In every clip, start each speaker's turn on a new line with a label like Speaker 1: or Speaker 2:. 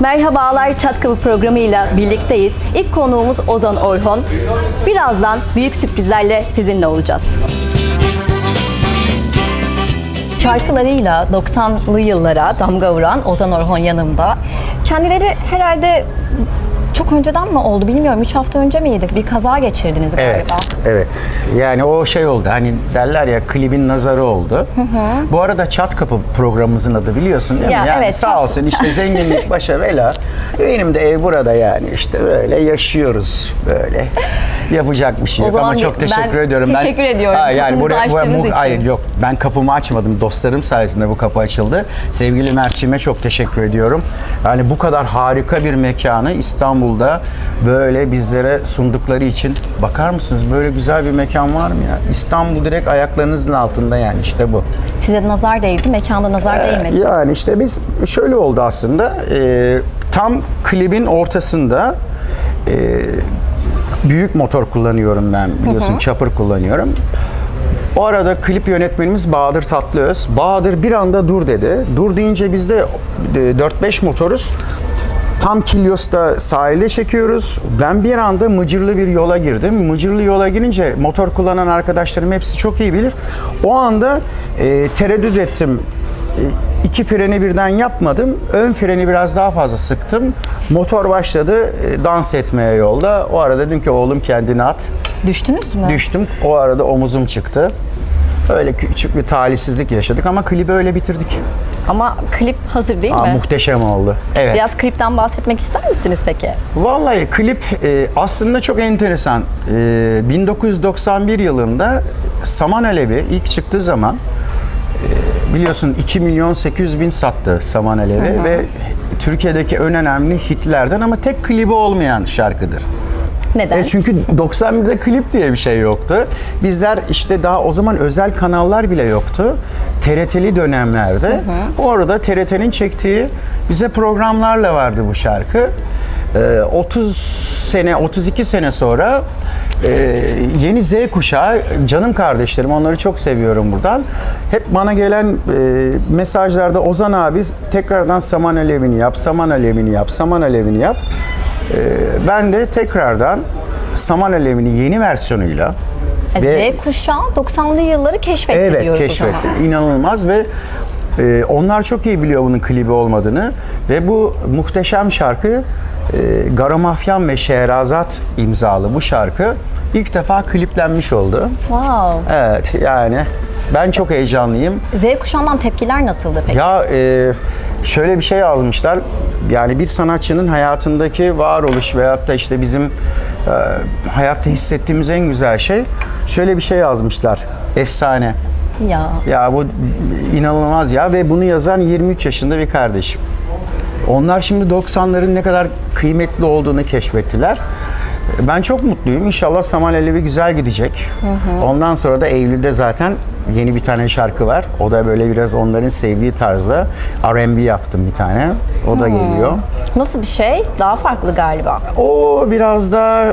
Speaker 1: Merhabalar Çat Kapı programıyla birlikteyiz. İlk konuğumuz Ozan Orhon. Birazdan büyük sürprizlerle sizinle olacağız. Şarkılarıyla 90'lı yıllara damga vuran Ozan Orhon yanımda. Kendileri herhalde çok önceden mi oldu bilmiyorum. 3 hafta önce miydi? Bir kaza geçirdiniz galiba.
Speaker 2: Evet, evet. Yani o şey oldu. Hani derler ya klibin nazarı oldu. Bu arada Çat Kapı programımızın adı biliyorsun değil
Speaker 1: Ya,
Speaker 2: mi? Yani
Speaker 1: evet,
Speaker 2: sağ
Speaker 1: çat.
Speaker 2: olsun işte zenginlik başa bela. Benim de ev burada yani işte böyle yaşıyoruz böyle. Yapacak bir şey yok ama çok
Speaker 1: ben
Speaker 2: teşekkür ediyorum.
Speaker 1: teşekkür ediyorum.
Speaker 2: Ha, yani buraya, buraya
Speaker 1: için.
Speaker 2: hayır yok ben kapımı açmadım. Dostlarım sayesinde bu kapı açıldı. Sevgili Mert'cime çok teşekkür ediyorum. Yani bu kadar harika bir mekanı İstanbul'da böyle bizlere sundukları için bakar mısınız böyle güzel bir mekan var mı ya? İstanbul direkt ayaklarınızın altında yani işte bu.
Speaker 1: Size nazar değdi, mekanda nazar değmedi.
Speaker 2: Yani işte biz şöyle oldu aslında. e, tam klibin ortasında e, büyük motor kullanıyorum ben biliyorsun chopper kullanıyorum. O arada klip yönetmenimiz Bahadır Tatlıöz. Bahadır bir anda dur dedi. Dur deyince biz de e, 4-5 motoruz. Tam Kilyos'ta sahilde çekiyoruz. Ben bir anda Mıcırlı bir yola girdim. Mıcırlı yola girince motor kullanan arkadaşlarım hepsi çok iyi bilir. O anda e, tereddüt ettim. E, iki freni birden yapmadım. Ön freni biraz daha fazla sıktım. Motor başladı e, dans etmeye yolda. O arada dedim ki oğlum kendini at.
Speaker 1: Düştünüz mü?
Speaker 2: Düştüm. O arada omuzum çıktı. Öyle küçük bir talihsizlik yaşadık ama klibi öyle bitirdik.
Speaker 1: Ama klip hazır değil
Speaker 2: Aa,
Speaker 1: mi?
Speaker 2: muhteşem oldu. Evet.
Speaker 1: Biraz klipten bahsetmek ister misiniz peki?
Speaker 2: Vallahi klip e, aslında çok enteresan. E, 1991 yılında Saman Alevi ilk çıktığı zaman e, biliyorsun 2 milyon 800 bin sattı Saman Alevi ve Türkiye'deki en önemli hitlerden ama tek klibi olmayan şarkıdır.
Speaker 1: Neden?
Speaker 2: E çünkü 91'de klip diye bir şey yoktu. Bizler işte daha o zaman özel kanallar bile yoktu. TRT'li dönemlerde. Orada TRT'nin çektiği bize programlarla vardı bu şarkı. E, 30 sene, 32 sene sonra e, yeni Z kuşağı, canım kardeşlerim onları çok seviyorum buradan. Hep bana gelen e, mesajlarda Ozan abi tekrardan Saman Alevini yap, Saman Alevini yap, Saman Alevini yap. Ee, ben de tekrardan Saman Alevi'nin yeni versiyonuyla
Speaker 1: E, Z kuşağı 90'lı yılları keşfetti
Speaker 2: evet
Speaker 1: diyoruz o
Speaker 2: keşfettim.
Speaker 1: zaman.
Speaker 2: İnanılmaz ve e, onlar çok iyi biliyor bunun klibi olmadığını ve bu muhteşem şarkı e, Garamafyan ve Şehrazat imzalı bu şarkı ilk defa kliplenmiş oldu.
Speaker 1: Wow.
Speaker 2: Evet yani ben çok heyecanlıyım.
Speaker 1: Z kuşağından tepkiler nasıldı peki?
Speaker 2: Ya e, şöyle bir şey yazmışlar. Yani bir sanatçının hayatındaki varoluş veyahut da işte bizim e, hayatta hissettiğimiz en güzel şey şöyle bir şey yazmışlar. Efsane.
Speaker 1: Ya.
Speaker 2: Ya bu inanılmaz ya ve bunu yazan 23 yaşında bir kardeşim. Onlar şimdi 90'ların ne kadar kıymetli olduğunu keşfettiler. Ben çok mutluyum. İnşallah Saman Alevi güzel gidecek. Ondan sonra da Eylül'de zaten yeni bir tane şarkı var. O da böyle biraz onların sevdiği tarzda R&B yaptım bir tane. O da geliyor.
Speaker 1: Nasıl bir şey? Daha farklı galiba.
Speaker 2: O biraz da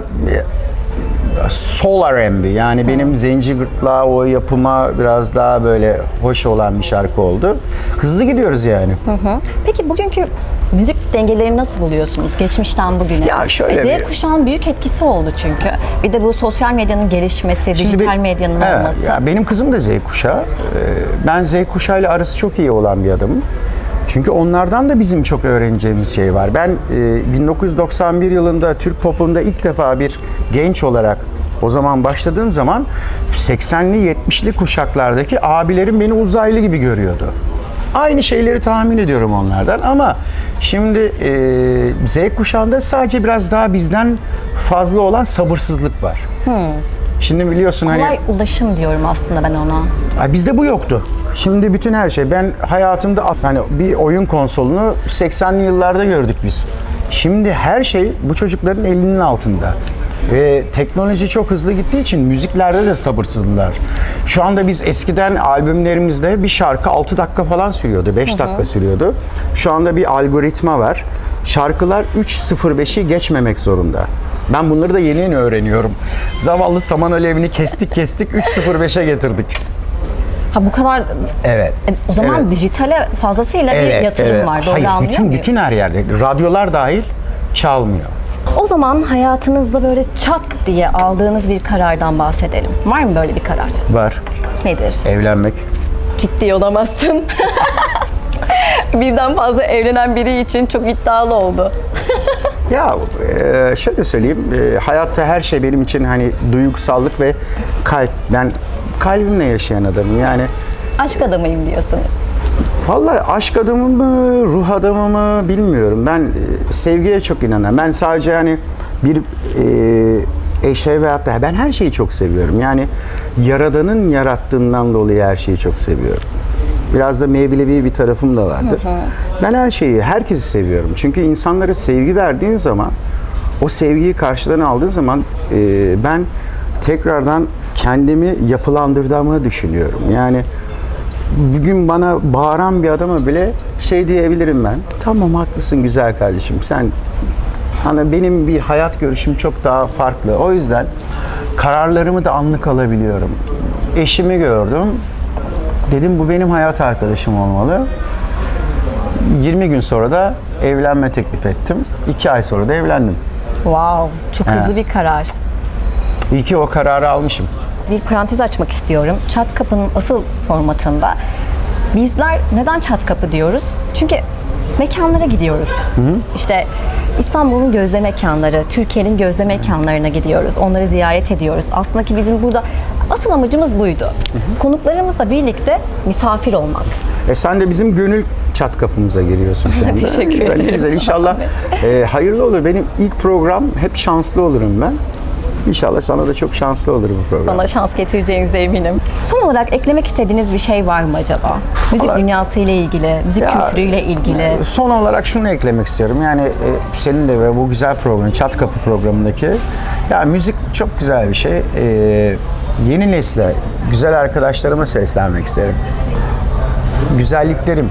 Speaker 2: soul R&B yani benim zenci gırtlağı o yapıma biraz daha böyle hoş olan bir şarkı oldu. Hızlı gidiyoruz yani.
Speaker 1: Hı. Peki bugünkü müzik dengelerini nasıl buluyorsunuz geçmişten bugüne?
Speaker 2: Ya şöyle
Speaker 1: E, Z
Speaker 2: bir-
Speaker 1: kuşağın büyük etkisi oldu çünkü. Bir de bu sosyal medyanın gelişmesi, dijital
Speaker 2: bir-
Speaker 1: medyanın
Speaker 2: Evet,
Speaker 1: olması.
Speaker 2: ya benim kızım da Z kuşağı. Ee, Ben Z kuşağıyla arası çok iyi olan bir adamım. Çünkü onlardan da bizim çok öğreneceğimiz şey var. Ben e, 1991 yılında Türk popunda ilk defa bir genç olarak o zaman başladığım zaman 80'li 70'li kuşaklardaki abilerim beni uzaylı gibi görüyordu. Aynı şeyleri tahmin ediyorum onlardan ama şimdi e, Z kuşağında sadece biraz daha bizden fazla olan sabırsızlık var. Şimdi biliyorsun hani
Speaker 1: Kolay ulaşım diyorum aslında ben ona.
Speaker 2: Bizde bu yoktu. Şimdi bütün her şey. Ben hayatımda at- hani bir oyun konsolunu 80'li yıllarda gördük biz. Şimdi her şey bu çocukların elinin altında. Ve teknoloji çok hızlı gittiği için müziklerde de sabırsızlılar. Şu anda biz eskiden albümlerimizde bir şarkı 6 dakika falan sürüyordu, 5 dakika sürüyordu. Şu anda bir algoritma var. Şarkılar 3.05'i geçmemek zorunda. Ben bunları da yeni yeni öğreniyorum. Zavallı saman alevini kestik kestik 3.05'e getirdik.
Speaker 1: Ha bu kadar
Speaker 2: Evet.
Speaker 1: E, o zaman
Speaker 2: Evet.
Speaker 1: dijitale fazlasıyla bir yatırım var. Doğru
Speaker 2: Hayır,
Speaker 1: anlıyor
Speaker 2: bütün,
Speaker 1: muyum?
Speaker 2: bütün her yerde. Radyolar dahil çalmıyor.
Speaker 1: O zaman hayatınızda böyle çat diye aldığınız bir karardan bahsedelim. Var mı böyle bir karar?
Speaker 2: Var.
Speaker 1: Nedir?
Speaker 2: Evlenmek.
Speaker 1: Ciddi olamazsın. Birden fazla evlenen biri için çok iddialı oldu.
Speaker 2: Ya e, şöyle söyleyeyim, e, hayatta her şey benim için hani duygusallık ve kalp. Ben kalbimle yaşayan adamım. Yani
Speaker 1: Aşk adamıyım diyorsunuz.
Speaker 2: vallahi aşk adamı mı, ruh adamı mı bilmiyorum. Ben e, sevgiye çok inanan. Ben sadece hani bir e, eşe veyahut da ben her şeyi çok seviyorum. Yani Yaradan'ın yarattığından dolayı her şeyi çok seviyorum. Biraz da mevlevi bir tarafım da vardır. Ben her şeyi, herkesi seviyorum. Çünkü insanlara sevgi verdiğin zaman, o sevgiyi karşıdan aldığın zaman e, ben tekrardan kendimi yapılandırdığımı düşünüyorum. Yani bugün bana bağıran bir adama bile şey diyebilirim ben. Tamam haklısın güzel kardeşim. Sen hani benim bir hayat görüşüm çok daha farklı. O yüzden kararlarımı da anlık alabiliyorum. Eşimi gördüm. Dedim bu benim hayat arkadaşım olmalı. 20 gün sonra da evlenme teklif ettim. 2 ay sonra da evlendim.
Speaker 1: Wow, çok hızlı bir karar.
Speaker 2: İyi ki o kararı almışım.
Speaker 1: Bir parantez açmak istiyorum. Çat kapının asıl formatında bizler neden çat kapı diyoruz? Çünkü mekanlara gidiyoruz. İşte İstanbul'un gözde mekanları, Türkiye'nin gözde mekanlarına gidiyoruz. Onları ziyaret ediyoruz. Aslında ki bizim burada asıl amacımız buydu. Konuklarımızla birlikte misafir olmak.
Speaker 2: E sen de bizim gönül çat kapımıza giriyorsun şu anda.
Speaker 1: Teşekkür
Speaker 2: güzel,
Speaker 1: ederim.
Speaker 2: Güzel. İnşallah e, hayırlı olur. Benim ilk program hep şanslı olurum ben. İnşallah sana da çok şanslı olur bu program.
Speaker 1: Bana şans getireceğinize eminim. Son olarak eklemek istediğiniz bir şey var mı acaba? Müzik
Speaker 2: Vallahi-
Speaker 1: dünyası ile ilgili, müzik
Speaker 2: Ya,
Speaker 1: kültürüyle ilgili.
Speaker 2: Son olarak şunu eklemek istiyorum. Yani e, senin de ve bu güzel program, Çat Kapı programındaki ya müzik çok güzel bir şey. E, yeni nesle, güzel arkadaşlarıma seslenmek isterim. Güzelliklerim,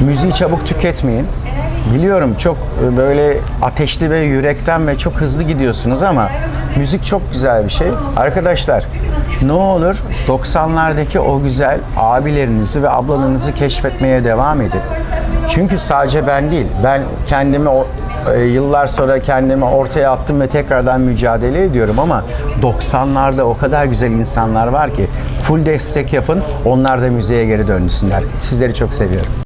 Speaker 2: müziği çabuk tüketmeyin. Biliyorum çok e, böyle ateşli ve yürekten ve çok hızlı gidiyorsunuz ama müzik çok güzel bir şey. Arkadaşlar ne olur 90'lardaki o güzel abilerinizi ve ablalarınızı keşfetmeye devam edin. Çünkü sadece ben değil, ben kendimi o, e, yıllar sonra kendimi ortaya attım ve tekrardan mücadele ediyorum ama 90'larda o kadar güzel insanlar var ki full destek yapın, onlar da müziğe geri dönsünler. Sizleri çok seviyorum.